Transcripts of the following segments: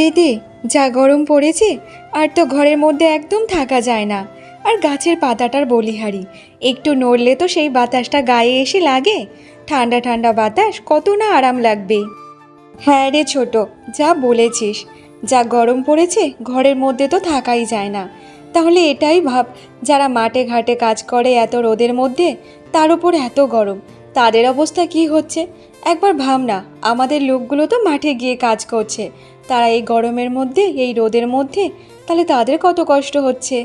দিদি, যা গরম পড়েছে, আর তো ঘরের মধ্যে একদম থাকা যায় না। আর গাছের পাতাটার বলিহারি, একটু নড়লে তো সেই বাতাসটা গায়ে এসে লাগে। ঠান্ডা ঠান্ডা বাতাস, কত না আরাম লাগবে। হ্যাঁ রে ছোট, যা বলেছিস। যা গরম পড়েছে, ঘরের মধ্যে তো থাকাই যায় না। তাহলে এটাই ভাব, যারা মাঠে ঘাটে কাজ করে এত রোদের মধ্যে, তার উপর এত গরম, তাদের অবস্থা কি হচ্ছে? একবার ভাব না আমাদের লোকগুলো তো মাঠে গিয়ে কাজ করছে। তারা এই গরমের মধ্যে, এই রোদের মধ্যে, তাহলে তাদের কত কষ্ট হচ্ছে?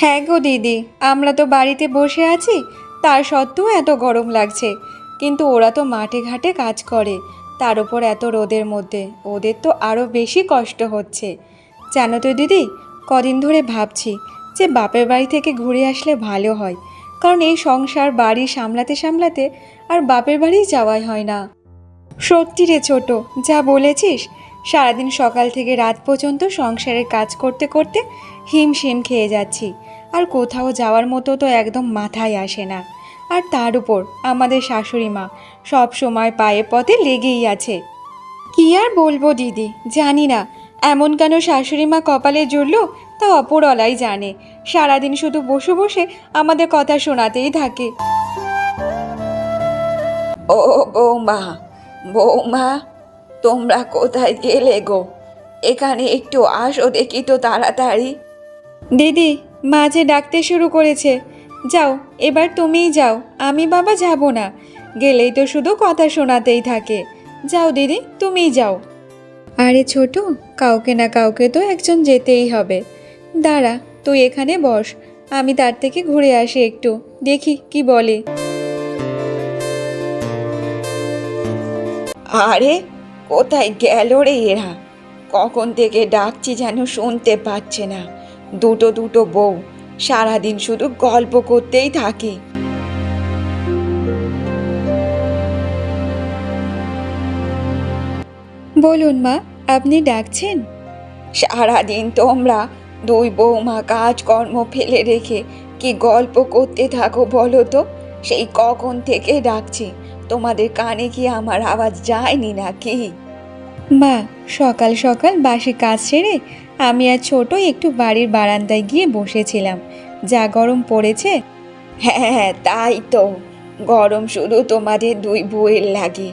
হ্যাঁ গো দিদি, আমরা তো বাড়িতে বসে আছি, তার সত্ত্বেও এত গরম লাগছে। কিন্তু ওরা তো মাঠে ঘাটে কাজ করে, তার উপর এত রোদের মধ্যে, ওদের তো আরও বেশি কষ্ট হচ্ছে। জানো তো দিদি, কদিন ধরে ভাবছি যে বাপের বাড়ি থেকে ঘুরে আসলে ভালো হয়, কারণ এই সংসার বাড়ি সামলাতে সামলাতে আর বাপের বাড়ি যাওয়াই হয় না। সত্যি রে ছোট, যা বলেছিস সারাদিন সকাল থেকে রাত পর্যন্ত সংসারের কাজ করতে করতে হিমশিম খেয়ে যাচ্ছি। আর কোথাও যাওয়ার মতো তো একদম মাথায় আসে না। আর তার উপর আমাদের শাশুড়ি মা সব সময় পায়ে পথে লেগেই আছে। কি আর বলব দিদি, জানি না। এমন কেন শাশুড়ি মা কপালে জুড়লো তা অপরলাই জানে। সারাদিন শুধু বসে বসে আমাদের কথা শোনাতেই থাকে। ও বৌমা বৌমা তোমরা কোথায় গেলে গো? এখানে একটু আসো দেখি তো তাড়াতাড়ি। দিদি মাঝে ডাকতে শুরু করেছে। যাও এবার তুমিই যাও আমি বাবা যাব না। গেলেই তো শুধু কথা শোনাতেই থাকে। যাও দিদি তুমিই যাও। আরে ছোট কাউকে না কাউকে তো একজন যেতেই হবে। দাঁড়া তুই এখানে বস আমি তার থেকে ঘুরে আসি একটু। দেখি কি বলে। আরে কোথায় গেল রে এরা? কখন থেকে ডাকছি যেন শুনতে পাচ্ছে না। দুটো দুটো বউ সারাদিন শুধু গল্প করতেই থাকে। বলুন মা আপনি ডাকছেন? সারাদিন তোমরা দুই বৌমা কাজকর্ম ফেলে রেখে কি গল্প করতে থাকো বলো তো? সেই কখন থেকে ডাকছি। তোমাদের কানে কি আমার আওয়াজ যায়নি নাকি? মা, সকাল সকাল বাসি কাজ সেরে আমি আর ছোট একটু বাড়ির বারান্দায় গিয়ে বসেছিলাম। যা গরম পড়েছে। হ্যাঁ তাই তো। গরম শুধু তোমাদের দুই বউয়ের লাগে,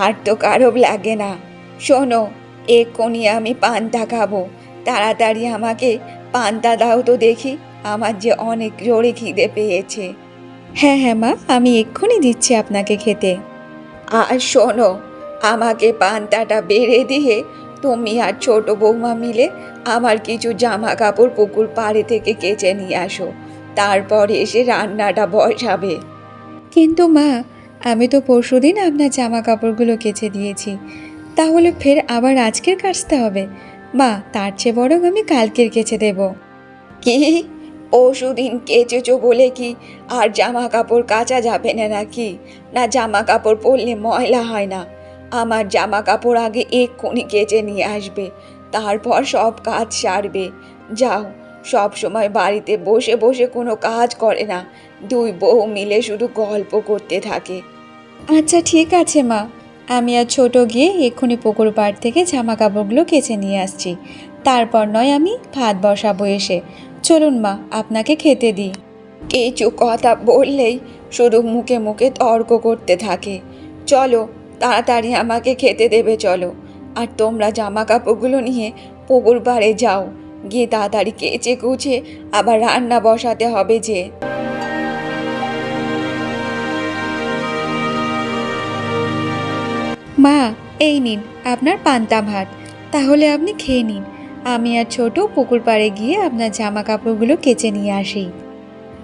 আর তো কারও লাগে না। শোনো, এক্ষুনি আমি পান্তা খাব। তাড়াতাড়ি আমাকে পান্তা দাও তো দেখি, আমার যে অনেক জোরে খিদে পেয়েছে। হ্যাঁ হ্যাঁ মা, আমি এক্ষুনি দিচ্ছি আপনাকে খেতে। আর শোনো, আমাকে পান্তাটা বেড়ে দিয়ে তুমি আর ছোট বৌমা মিলে আমার কিছু জামা কাপড় পুকুর পাড়ে থেকে কেচে নিয়ে আসো। তারপর এসে রান্নাটা বসাবে। কিন্তু মা, আমি তো পরশুদিন আপনার জামা কাপড়গুলো কেচে দিয়েছি। তাহলে ফের আবার আজকের কাচতে হবে। মা, তার চেয়ে বরং আমি কালকের কেচে দেব। কি? পরশুদিন কেচেছো বলে কি? আর জামা কাপড় কাচা যাবে না নাকি? না জামা কাপড় পরলে ময়লা হয় না। আমার জামা কাপড় আগে এক্ষুনি কেচে নিয়ে আসবে। তারপর সব কাজ সারবে। যাও, সব সময় বাড়িতে বসে বসে কোনো কাজ করে না। দুই বউ মিলে শুধু গল্প করতে থাকে। আচ্ছা ঠিক আছে মা। আমি আর ছোট গিয়ে এক্ষুনি পুকুর পাড় থেকে জামা কাপড়গুলো কেচে নিয়ে আসছি। তারপর নয় আমি ভাত বসাবো এসে। চলুন মা, আপনাকে খেতে দিই। কিছু কথা বললেই শুধু মুখে মুখে তর্ক করতে থাকে। চলো, তাড়াতাড়ি আমাকে খেতে দেবে, চলো। আর তোমরা জামা কাপড়গুলো নিয়ে পুকুর পাড়ে যাও। গিয়ে তাড়াতাড়ি কেচে কুচে আবার রান্না বসাতে হবে যে। মা, এই নিন, আপনার পান্তা ভাত। তাহলে আপনি খেয়ে নিন। আমি আর ছোট পুকুর পাড়ে গিয়ে আপনার জামা কাপড়গুলো কেচে নিয়ে আসি।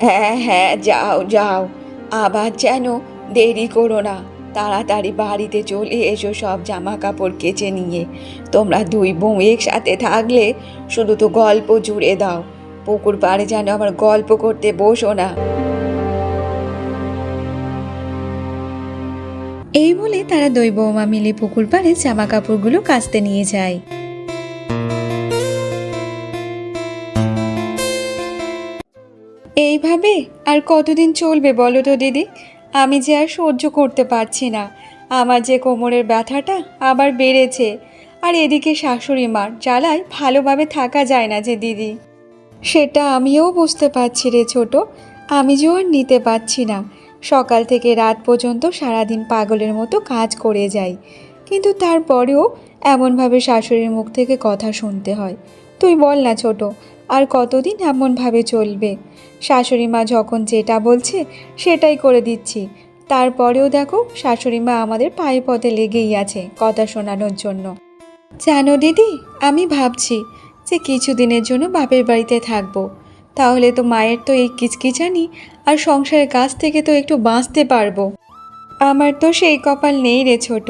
হ্যাঁ হ্যাঁ যাও যাও। আবার যেন দেরি করো না। তাড়াতাড়ি বাড়িতে চলে এসো সব জামা কাপড় কেচে নিয়ে। তোমরা দুই বউ একসাথে থাকলে শুধু তো গল্প জুড়ে দাও। পুকুর পাড়ে যেন আবার গল্প করতে বসো না। এই বলে তারা দই বৌমা মিলে পুকুর পাড়ে জামা কাপড়গুলো কাচতে নিয়ে যায়। এইভাবে আর কতদিন চলবে বলো তো, দিদি? আমি যে আর সহ্য করতে পারছি না। আমার যে কোমরের ব্যথাটা আবার বেড়েছে। আর এদিকে শাশুড়ি মার জ্বালায় ভালোভাবে থাকা যায় না যে দিদি। সেটা আমিও বুঝতে পারছি রে ছোট। আমি যে আর নিতে পারছি না। সকাল থেকে রাত পর্যন্ত সারাদিন পাগলের মতো কাজ করে যাই। কিন্তু তারপরেও এমনভাবে শাশুড়ির মুখ থেকে কথা শুনতে হয়। তুই বল না ছোট, আর কতদিন এমনভাবে চলবে? শাশুড়ি মা যখন যেটা বলছে সেটাই করে দিচ্ছি। তারপরেও দেখো শাশুড়ি মা আমাদের পায়ে পথে লেগেই আছে কথা শোনানোর জন্য। জানো দিদি, আমি ভাবছি যে কিছুদিনের জন্য বাপের বাড়িতে থাকব। তাহলে তো মায়ের তো এই কিচকিচানি আর সংসারের কাছ থেকে তো একটু বাঁচতে পারব। আমার তো সেই কপাল নেই রে ছোট।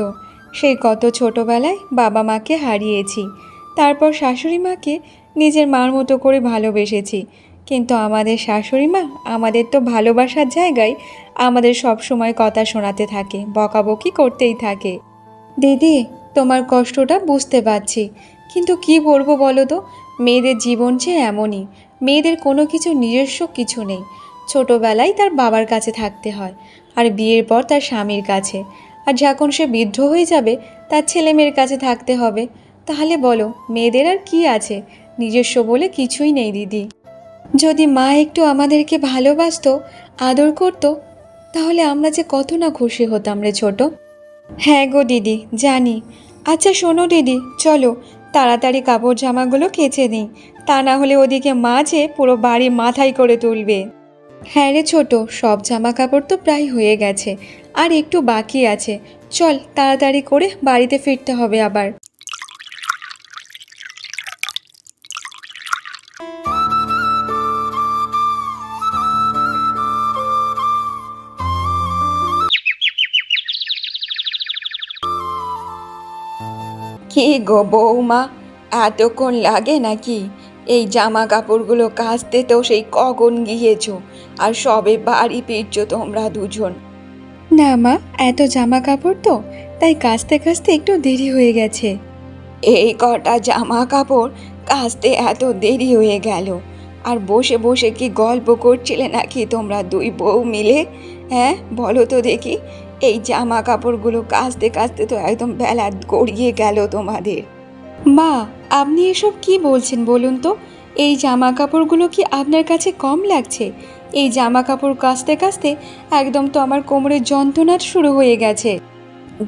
সেই কত ছোটবেলায় বাবা মাকে হারিয়েছি। তারপর শাশুড়ি মাকে নিজের মার মতো করে ভালোবেসেছি। কিন্তু আমাদের শাশুড়ি মা আমাদের তো ভালোবাসার জায়গায় আমাদের সব সময় কথা শোনাতে থাকে, বকাবকি করতেই থাকে। দিদি, তোমার কষ্টটা বুঝতে পারছি। কিন্তু কি বলব বলো তো? মেয়েদের জীবন যে এমনই, মেয়েদের কোনো কিছু নিজস্ব কিছু নেই। ছোটোবেলায় তার বাবার কাছে থাকতে হয়, আর বিয়ের পর তার স্বামীর কাছে। আর যখন সে বৃদ্ধ হয়ে যাবে, তার ছেলে মেয়ের কাছে থাকতে হবে। তাহলে বলো, মেয়েদের আর কি আছে? নিজস্ব বলে কিছুই নেই, দিদি। যদি মা একটু আমাদেরকে ভালোবাসতো, আদর করতো, তাহলে আমরা যে কত না খুশি হতাম রে ছোট। হ্যাঁ গো দিদি, জানি। আচ্ছা শোনো দিদি, চলো, তাড়াতাড়ি কাপড় জামাগুলো কেচে নিই। তা না হলে ওদিকে মা যে পুরো বাড়ি মাথায় করে তুলবে। হ্যাঁ রে ছোট, সব জামা কাপড় তো প্রায় হয়ে গেছে। আর একটু বাকি আছে। চল, তাড়াতাড়ি করে বাড়িতে ফিরতে হবে আবার। কি গো বৌমা এতক্ষণ লাগে নাকি? এই জামা কাপড়গুলো কাচতে তো সেই কখন গিয়েছো আর সবে বাড়ি ফিরছো তোমরা দুজন। না মা এত জামা কাপড় তো তাই কাচতে কাচতে একটু দেরি হয়ে গেছে। এই কটা জামা কাপড় কাচতে এত দেরি হয়ে গেল। আর বসে বসে কি গল্প করছিলে নাকি তোমরা দুই বউ মিলে? হ্যাঁ বলো তো দেখি এই জামা কাপড়গুলো কাচতে কাচতে তো একদম বেলা গড়িয়ে গেল তোমাদের। মা, আপনি এসব কি বলছেন বলুন তো? এই জামা কাপড়গুলো কি আপনার কাছে কম লাগছে? এই জামা কাপড় কাচতে কাচতে একদম তো আমার কোমরের যন্ত্রণা শুরু হয়ে গেছে।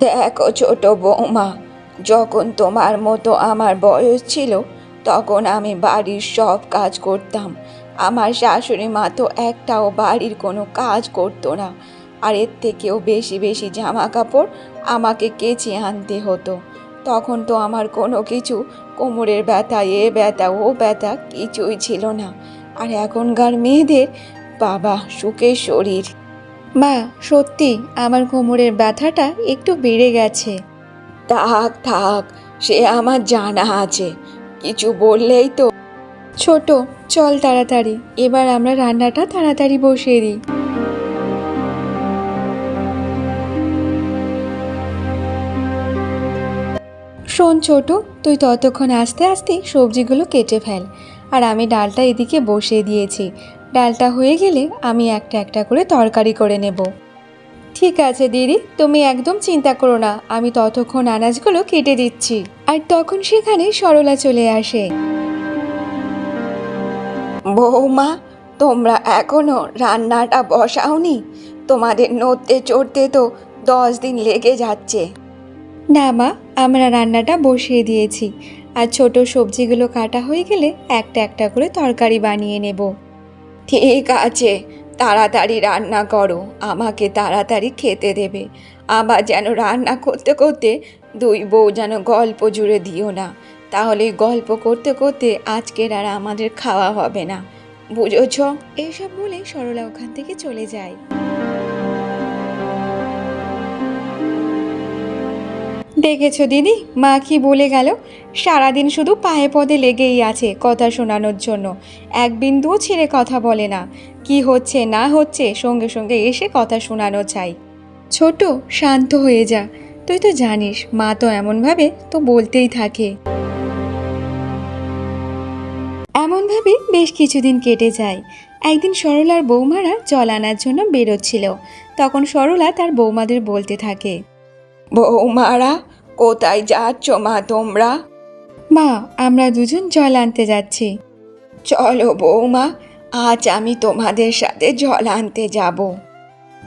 দেখো ছোট বৌমা, যখন তোমার মতো আমার বয়স ছিল, তখন আমি বাড়ির সব কাজ করতাম। আমার শাশুড়ি মা তো একটাও বাড়ির কোনো কাজ করতো না। আর এর থেকেও বেশি বেশি জামা কাপড় আমাকে কেচে আনতে হতো। তখন তো আমার কোনো কিছু, কোমরের ব্যথা, এ ব্যথা, ও ব্যথা কিছুই ছিল না। আর এখনকার মেয়েদের, বাবা, সুখের শরীর। মা, সত্যি আমার কোমরের ব্যথাটা একটু বেড়ে গেছে। থাক থাক, সে আমার জানা আছে। কিছু বললেই তো। ছোট, চল তাড়াতাড়ি, এবার আমরা রান্নাটা তাড়াতাড়ি বসিয়ে দিই। শোন ছোট তুই ততক্ষণ আস্তে আস্তে সবজিগুলো কেটে ফেল। আর আমি ডালটা এদিকে বসিয়ে দিয়েছি। ডালটা হয়ে গেলে আমি একটা একটা করে তরকারি করে নেব। ঠিক আছে দিদি তুমি একদম চিন্তা করো না আমি ততক্ষণ আনাজগুলো কেটে দিচ্ছি। আর তখন সেখানে সরলা চলে আসে। বৌমা তোমরা এখনও রান্নাটা বসাওনি? তোমাদের নড়তে চড়তে তো দশ দিন লেগে যাচ্ছে। না মা আমরা রান্নাটা বসিয়ে দিয়েছি। আর ছোট সবজিগুলো কাটা হয়ে গেলে একটা একটা করে তরকারি বানিয়ে নেব। ঠিক আছে, তাড়াতাড়ি রান্না করো, আমাকে তাড়াতাড়ি খেতে দেবে। আবার যেন রান্না করতে করতে দুই বউ যেন গল্প জুড়ে দিও না। তাহলে গল্প করতে করতে আজকের আর আমাদের খাওয়া হবে না। বুঝেছ? এইসব বলে সরলা ওখান থেকে চলে যায়। দেখেছ দিদি? মা কি বলে গেল? সারাদিন শুধু পায়ে পদে লেগেই আছে কথা শোনানোর জন্য। এক বিন্দুও ছেড়ে কথা বলে না। কি হচ্ছে, না হচ্ছে, সঙ্গে সঙ্গে এসে কথা শোনানো চাই। ছোট শান্ত হয়ে যা। তুই তো জানিস, মা তো এমনভাবে তো বলতেই থাকে। এমনভাবে বেশ কিছুদিন কেটে যায়। একদিন সরলার বৌমারা জল আনার জন্য বেরোচ্ছিল। তখন সরলা তার বৌমাদের বলতে থাকে, বৌমারা কোথায় যাচ্ছ মা তোমরা? মা আমরা দুজন জল আনতে যাচ্ছি। চলো বৌমা আজ আমি তোমাদের সাথে জল আনতে যাব।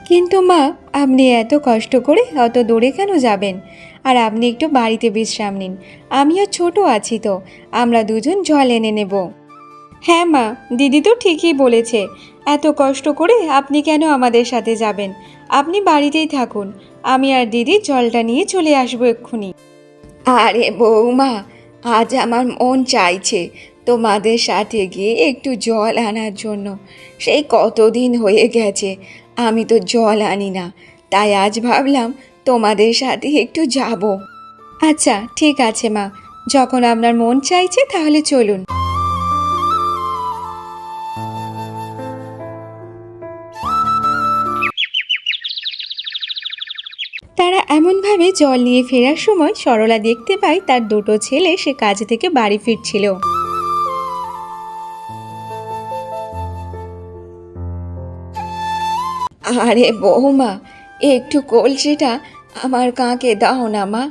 কিন্তু মা আপনি এত কষ্ট করে অত দূরে কেন যাবেন? আর আপনি একটু বাড়িতে বিশ্রাম নিন। আমিও ছোট আছি তো আমরা দুজন জল এনে নেব। হ্যাঁ মা দিদি তো ঠিকই বলেছে। এত কষ্ট করে আপনি কেন আমাদের সাথে যাবেন? আপনি বাড়িতেই থাকুন। আমি আর দিদি জলটা নিয়ে চলে আসব এক্ষুনি। আরে বৌমা, আজ আমার মন চাইছে তোমাদের সাথে গিয়ে একটু জল আনার জন্য। সেই কতদিন হয়ে গেছে, আমি তো জল আনি না। তাই আজ ভাবলাম তোমাদের সাথে একটু যাব। আচ্ছা ঠিক আছে মা, যখন আপনার মন চাইছে তাহলে চলুন। এমনভাবে জল নিয়ে ফেরার সময় সরলা দেখতে পায় তার দুটো ছেলে সে কাজ থেকে বাড়ি ফিরছিল। আরে বৌমা, একটু কলসিটা আমার কাকে দাও না মা,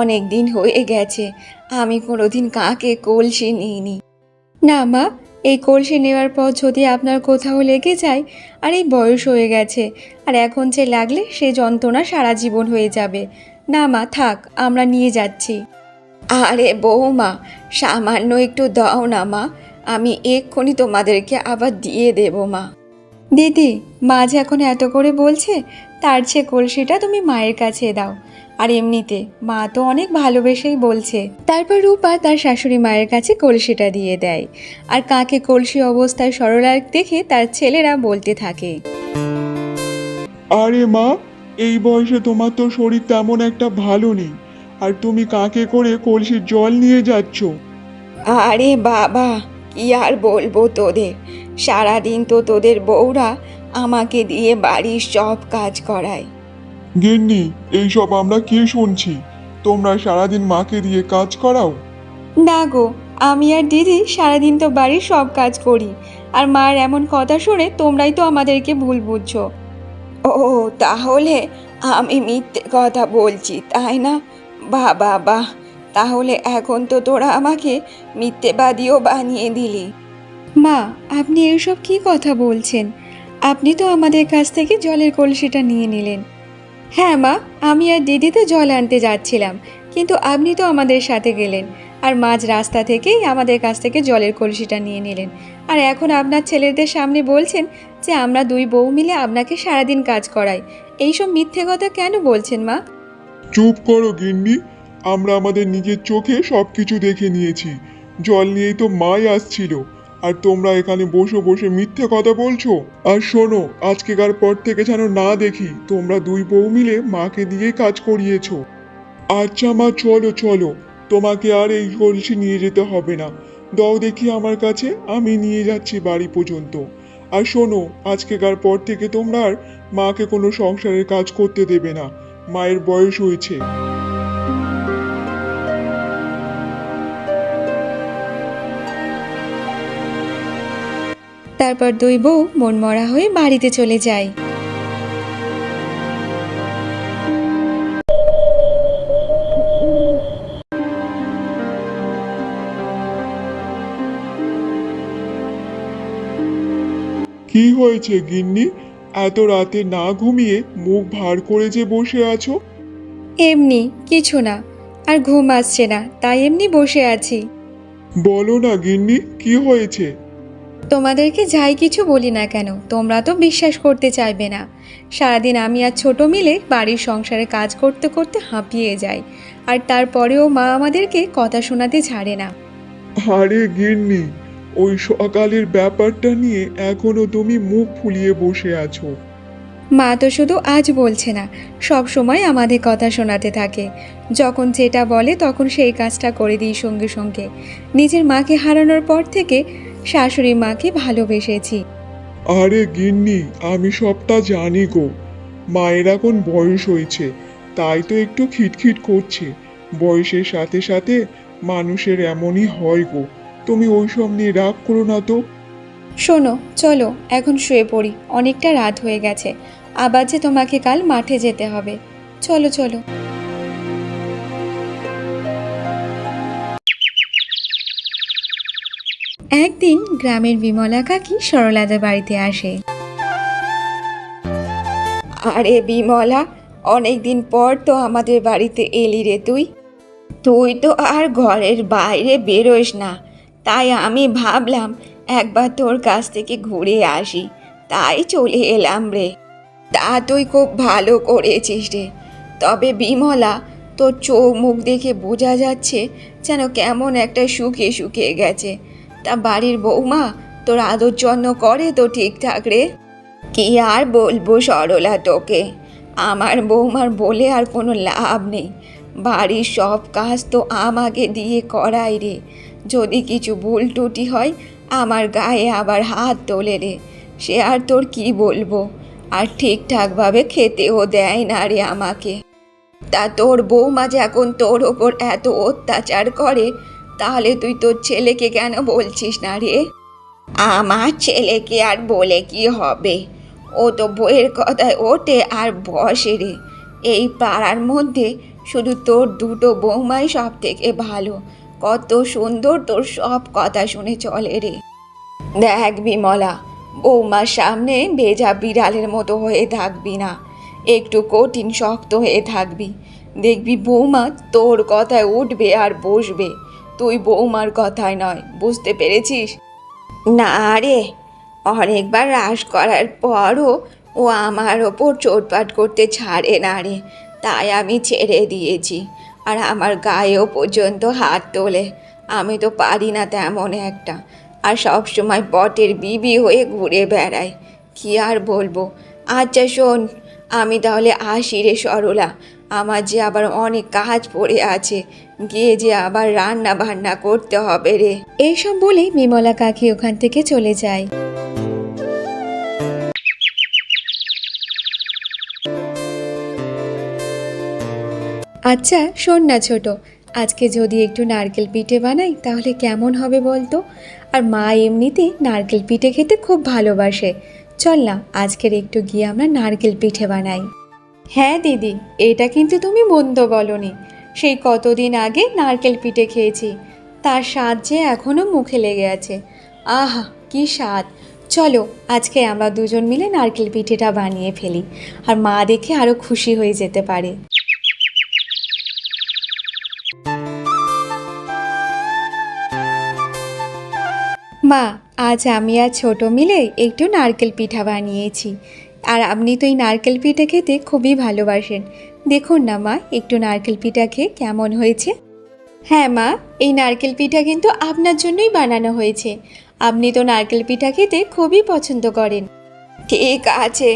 অনেক দিন হয়ে গেছে, আমি কোনোদিন কাকে কলসি নিইনি। না মা এই কলসি নেওয়ার পর যদি আপনার কোথাও লেগে যায়, আর এই বয়স হয়ে গেছে, আর এখন যে লাগলে সে যন্ত্রণা সারা জীবন হয়ে যাবে। না মা, থাক, আমরা নিয়ে যাচ্ছি। আরে বৌমা, সামান্য একটু দাও না মা, আমি এক্ষুনি তোমাদেরকে আবার দিয়ে দেবো মা। দিদি, মা যে এখন এত করে বলছে, তার চেয়ে কলসিটা তুমি মায়ের কাছে দাও। আর এমনিতে মা তো অনেক ভালোবেসেই বলছে। তারপর রূপা তার শাশুড়ি মায়ের কাছে কলসিটা দিয়ে দেয়। আর কাকে কলসি অবস্থায় সরলার দেখে তার ছেলেরা বলতে থাকে। আরে মা এই বয়সে তোমার তো শরীর তেমন একটা ভালো নেই। আর তুমি কাকে করে কলসির জল নিয়ে যাচ্ছ? আরে বাবা কি আর বলব তোদের? সারাদিন তো তোদের বউরা আমাকে দিয়ে বাড়ির সব কাজ করায়। গিন্নি এইসব আমরা কি শুনছি? তোমরা সারাদিন মাকে দিয়ে কাজ করাও? না গো আমি আর দিদি সারাদিন তো বাড়ির সব কাজ করি। আর মার এমন কথা শুনে তোমরাই তো আমাদেরকে ভুল বুঝছ। ও তাহলে আমি মিথ্যে কথা বলছি তাই না? বাহ বাহ বাহ। তাহলে এখন তো তোরা আমাকে মিথ্যেবাদীও বানিয়ে দিলি। মা আপনি এসব কি কথা বলছেন? আপনি তো আমাদের কাছ থেকে জলের কলসিটা নিয়ে নিলেন। হ্যাঁ মা, আমি আর দিদি তো জল আনতে যাচ্ছিলাম, কিন্তু আপনি তো আমাদের সাথে গেলেন আর মাঝ রাস্তা থেকেই আমাদের কাছ থেকে জলের কলসিটা নিয়ে নিলেন। আর এখন আপনার ছেলেদের সামনে বলছেন যে আমরা দুই বউ মিলে আপনাকে সারাদিন কাজ করাই। এইসব মিথ্যে কথা কেন বলছেন মা? চুপ করো গিন্নি, আমরা আমাদের নিজের চোখে সব কিছু দেখে নিয়েছি। জল নিয়েই তো মাই আসছিল। আর তোমরা এখানে বসে বসে মিথ্যে কথা বলছো। আর শোনো, আজকেকার পর থেকে যেন না দেখি, তোমরা দুই বউ মিলে মাকে দিয়ে কাজ করিয়েছো। আচ্ছা মা, চলো চলো। তোমাকে আর এই কলসি নিয়ে যেতে হবে না। দাও দেখি আমার কাছে, আমি নিয়ে যাচ্ছি বাড়ি পর্যন্ত। আর শোনো, আজকেকার পর থেকে তোমরা আর মাকে কোনো সংসারের কাজ করতে দেবে না। মায়ের বয়স হয়েছে। তারপর দুই বউ মনমরা হয়ে বাড়িতে চলে যায়। কি হয়েছে গিন্নি? এত রাতে না ঘুমিয়ে মুখ ভার করে যে বসে আছো? এমনি কিছু না। আর ঘুম আসছে না তাই এমনি বসে আছি। বলো না গিন্নি কি হয়েছে? তোমাদেরকে যাই কিছু বলি না কেন তোমরা তো বিশ্বাস করতে চাইবে না। সারাদিন আমি আর ছোট মিলে বাড়ির সংসারে কাজ করতে করতে হাঁপিয়ে যাই আর তারপরেও মা আমাদেরকে কথা শোনাতে ছাড়ে না। আরে গিন্নি ওই সকালের ব্যাপারটা নিয়ে এখনও তুমি মুখ ফুলিয়ে বসে আছো। মা তো শুধু আজ বলছে না সব সময় আমাদের কথা শোনাতে থাকে। যখন যেটা বলে তখন সেই কাজটা করে দিই সঙ্গে সঙ্গে। নিজের মাকে হারানোর পর থেকে শাশুড়ি মাকে ভালোবেসেছি। আরে গিন্নি আমি সবটা জানি গো। মায়ের এখন বয়স হয়েছে তাই তো একটু খিটখিট করছে। বয়সের সাথে সাথে মানুষের এমনই হয় গো। তুমি ওইসব নিয়ে রাগ করো না তো। শোনো চলো এখন শুয়ে পড়ি অনেকটা রাত হয়ে গেছে। আবার যে তোমাকে কাল মাঠে যেতে হবে। চলো চলো। একদিন গ্রামের বিমলা কাকি সরলাদের বাড়িতে আসে। আরে বিমলা, অনেকদিন পর তো আমাদের বাড়িতে এলি রে তুই। তুই তো আর ঘরের বাইরে বেরোস না। তাই আমি ভাবলাম একবার তোর কাছ থেকে ঘুরে আসি। তাই চলে এলাম রে। তা তুই খুব ভালো করেছিস রে। তবে বিমলা, তোর চোখ মুখ দেখে বোঝা যাচ্ছে যেন কেমন একটা শুকিয়ে শুকিয়ে গেছে। তা বাড়ির বৌমা, তোর আদর যত্ন করে তো ঠিকঠাক রে। কি আর বলব সরলা তোকে? আমার বৌমার বলে আর কোনো লাভ নেই। বাড়ির সব কাজ তো আমাকে দিয়ে করাই রে। যদি কিছু ভুল টুটি হয়, আমার গায়ে আবার হাত তোলে রে। সে আর তোর কি বলব? আর ঠিকঠাকভাবে খেতেও দেয় না রে আমাকে। তা তোর বৌমা যে এখন তোর ওপর এত অত্যাচার করে তাহলে তুই তোর ছেলেকে কেন বলছিস না রে? আমার ছেলেকে আর বলে কি হবে? ও তো বইয়ের কথায় ওঠে আর বসে রে। এই পাড়ার মধ্যে শুধু তোর দুটো বৌমাই সব থেকে ভালো। কত সুন্দর তোর সব কথা শুনে চলে রে। দেখ বিমলা, বৌমার সামনে ভেজা বিড়ালের মতো হয়ে থাকবি না। একটু কঠিন, শক্ত হয়ে থাকবি। দেখবি বৌমা তোর কথায় উঠবে আর বসবে। তুই বৌমার কথায় নয়, বুঝতে পেরেছিস? না রে, অনেকবার রাস করার পরও ও আমার ওপর চোটপাট করতে ছাড়ে না রে, তাই আমি ছেড়ে দিয়েছি। আর আমার গায়েও পর্যন্ত হাত তোলে, আমি তো পারি না তেমন একটা। আর সব সময় বটের বিবি হয়ে ঘুরে বেড়াই, কি আর বলব? আচ্ছা শোন, আমি তাহলে আসি রে সরলা আমার যে আবার অনেক কাজ পড়ে আছে, গিয়ে যে আবার রান্না বান্না করতে হবে রে। এইসব বলেই বিমলা কাকি ওখান থেকে চলে যায়। আচ্ছা শোন না ছোট, আজকে যদি একটু নারকেল পিঠে বানাই, তাহলে কেমন হবে বলতো? আর মা এমনিতে নারকেল পিঠে খেতে খুব ভালোবাসে। চল না, আজকের একটু গিয়ে আমরা নারকেল পিঠে বানাই। হ্যাঁ দিদি, এটা কিন্তু তুমি মন্দ বলনি। সেই কতদিন আগে নারকেল পিঠে খেয়েছি, তার স্বাদ যে এখনও মুখে লেগে আছে। আহা, কি স্বাদ। চলো, আজকে আমরা দুজন মিলে নারকেল পিঠেটা বানিয়ে ফেলি, আর মা দেখে আরও খুশি হয়ে যেতে পারে। মা, আজ আমি আর ছোট মিলে একটু নারকেল পিঠা বানিয়েছি। আর আপনি তো এই নারকেল পিঠা খেতে খুবই ভালোবাসেন। দেখুন না মা, একটু নারকেল পিঠা খেয়ে কেমন হয়েছে? হ্যাঁ মা, এই নারকেল পিঠা কিন্তু আপনার জন্যই বানানো হয়েছে। আপনি তো নারকেল পিঠা খেতে খুবই পছন্দ করেন। ঠিক আছে,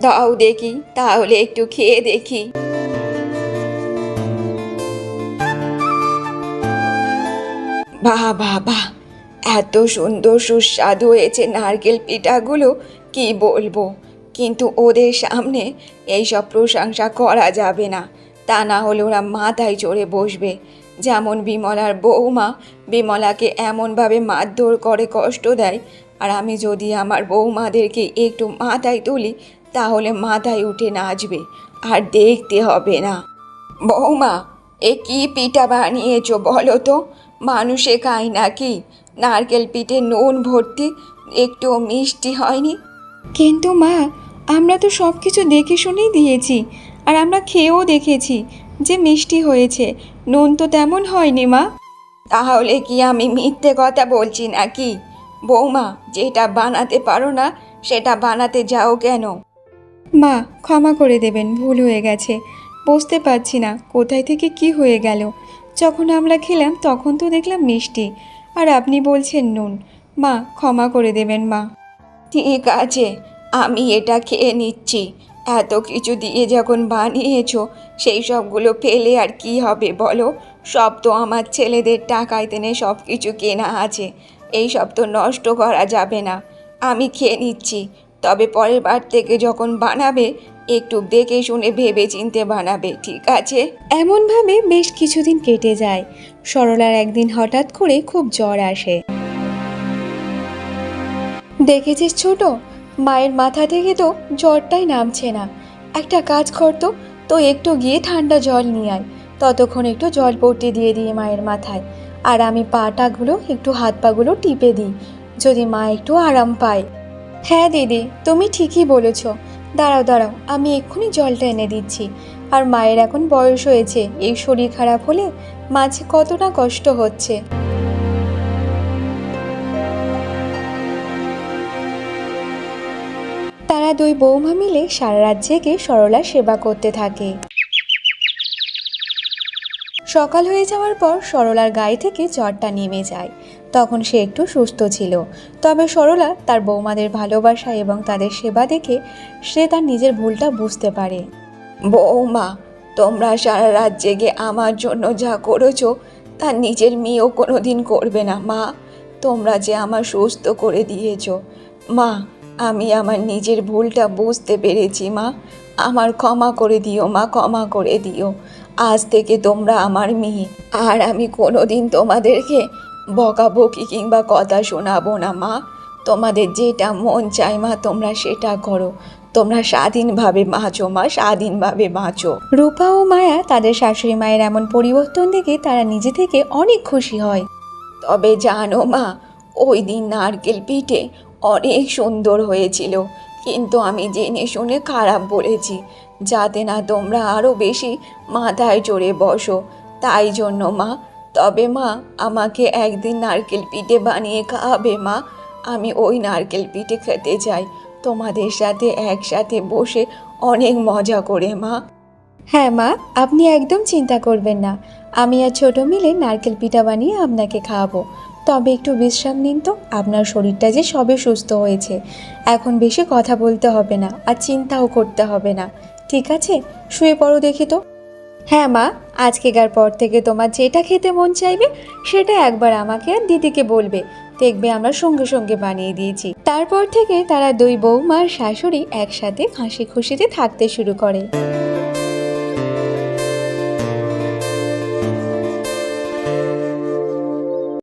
দাও দেখি, তাহলে একটু খেয়ে দেখি। বাহ বাহ বাহ, এত সুন্দর সুস্বাদু হয়েছে নারকেল পিঠাগুলো, কি বলব? কিন্তু ওদের সামনে এইসব প্রশংসা করা যাবে না। তা না হলে ওরা মাথায় চড়ে বসবে। যেমন বিমলার বৌমা বিমলাকে এমনভাবে মারধর করে কষ্ট দেয়, আর আমি যদি আমার বৌমাদেরকে একটু মাথায় তুলি, তাহলে মাথায় উঠে নাচবে, আর দেখতে হবে না। বৌমা এ কি পিঠা বানিয়েছো বলো তো? মানুষে খায় নাকি? নারকেল পিঠে নুন ভর্তি, একটু মিষ্টি হয়নি? কিন্তু মা আমরা তো সব কিছু দেখে শুনেই দিয়েছি আর আমরা খেয়েও দেখেছি যে মিষ্টি হয়েছে। নুন তো তেমন হয়নি মা। তাহলে কি আমি মিথ্যে কথা বলছি নাকি? বৌমা যেটা বানাতে পারো না সেটা বানাতে যাও কেন? মা ক্ষমা করে দেবেন ভুল হয়ে গেছে। বুঝতে পারছি না কোথায় থেকে কি হয়ে গেল। যখন আমরা খেলাম তখন তো দেখলাম মিষ্টি আর আপনি বলছেন নুন। মা ক্ষমা করে দেবেন মা। ঠিক আছে আমি এটা খেয়ে নিচ্ছি। এত কিছু দিয়ে যখন বানিয়েছো, সেই সবগুলো ফেলে আর কি হবে বলো? সব তো আমার ছেলেদের টাকায় তেনে সব কিছু কেনা আছে। এই সব তো নষ্ট করা যাবে না। আমি খেয়ে নিচ্ছি। তবে পরের বার থেকে যখন বানাবে, একটু দেখে শুনে ভেবে চিনতে বানাবে, ঠিক আছে? এমনভাবে বেশ কিছুদিন কেটে যায়। সরলার একদিন হঠাৎ করে খুব জ্বর আসে। দেখেছিস ছোট? মায়ের মাথা থেকে তো জ্বরটাই নামছে না। একটা কাজ করতো তো একটু গিয়ে ঠান্ডা জল নিয়ে আয়। ততক্ষণ একটু জল পড়তে দিয়ে দিয়ে মায়ের মাথায়। আর আমি পাটাগুলো একটু হাত পাগুলো টিপে দিই, যদি মা একটু আরাম পায়। হ্যাঁ দিদি, তুমি ঠিকই বলেছ। দাঁড়াও দাঁড়াও, আমি এক্ষুনি জলটা এনে দিচ্ছি। আর মায়ের এখন বয়স হয়েছে, এই শরীর খারাপ হলে মাঝে কতটা কষ্ট হচ্ছে। তারা দুই বৌমা মিলে সারা রাত জেগে সরলার সেবা করতে থাকে। সকাল হয়ে যাওয়ার পর সরলার গায়ে থেকে জ্বরটা নেমে যায়। তখন সে একটু সুস্থ ছিল। তবে সরলা তার বৌমাদের ভালোবাসা এবং তাদের সেবা দেখে সে তার নিজের ভুলটা বুঝতে পারে। বৌমা, তোমরা সারা রাত জেগে আমার জন্য যা করেছ, তা নিজের মেয়েও কোনো দিন করবে না, মা। তোমরা যে আমার সুস্থ করে দিয়েছ। মা আমি আমার নিজের ভুলটা বুঝতে পেরেছি, মা। আমার ক্ষমা করে দিও, মা, ক্ষমা করে দিও। আজ থেকে তোমরা আমার মেয়ে। আর আমি কোনো দিন তোমাদেরকে বকাবকি কিংবা কথা শোনাবো না, মা। তোমাদের যেটা মন চায়, মা, তোমরা সেটা করো। তোমরা স্বাধীনভাবে বাঁচো, মা, স্বাধীনভাবে বাঁচো। রূপা ও মায়া তাদের শাশুড়ি মায়ের এমন পরিবর্তন দেখে তারা নিজে থেকে অনেক খুশি হয়। তবে জানো, মা, ওই দিন নারকেল পিঠে অনেক সুন্দর হয়েছিল। কিন্তু আমি জেনে শুনে খারাপ বলেছি যাতে না তোমরা আরও বেশি মাথায় চড়ে বসো, তাই জন্য মা। তবে মা, আমাকে একদিন নারকেল পিঠে বানিয়ে খাওয়াবে মা। আমি ওই নারকেল পিঠে খেতে চাই। তোমাদের সাথে একসাথে বসে অনেক মজা করে মা। হ্যাঁ মা, আপনি একদম চিন্তা করবেন না। আমি আর ছোট মিলে নারকেল পিঠা বানিয়ে আপনাকে খাওয়াবো। তবে একটু বিশ্রাম নিন তো। আপনার শরীরটা যে সবে সুস্থ হয়েছে। এখন বেশি কথা বলতে হবে না আর চিন্তাও করতে হবে না। ঠিক আছে? শুয়ে পড়ো দেখি তো। হ্যাঁ মা, আজকেকার পর থেকে তোমার যেটা খেতে মন চাইবে, সেটা একবার আমাকে আর দিদিকে বলবে। দেখবে আমরা সঙ্গে সঙ্গে বানিয়ে দিয়েছি। তারপর থেকে তারা দুই বৌমার শাশুড়ি একসাথে হাসি খুশিতে থাকতে শুরু করে।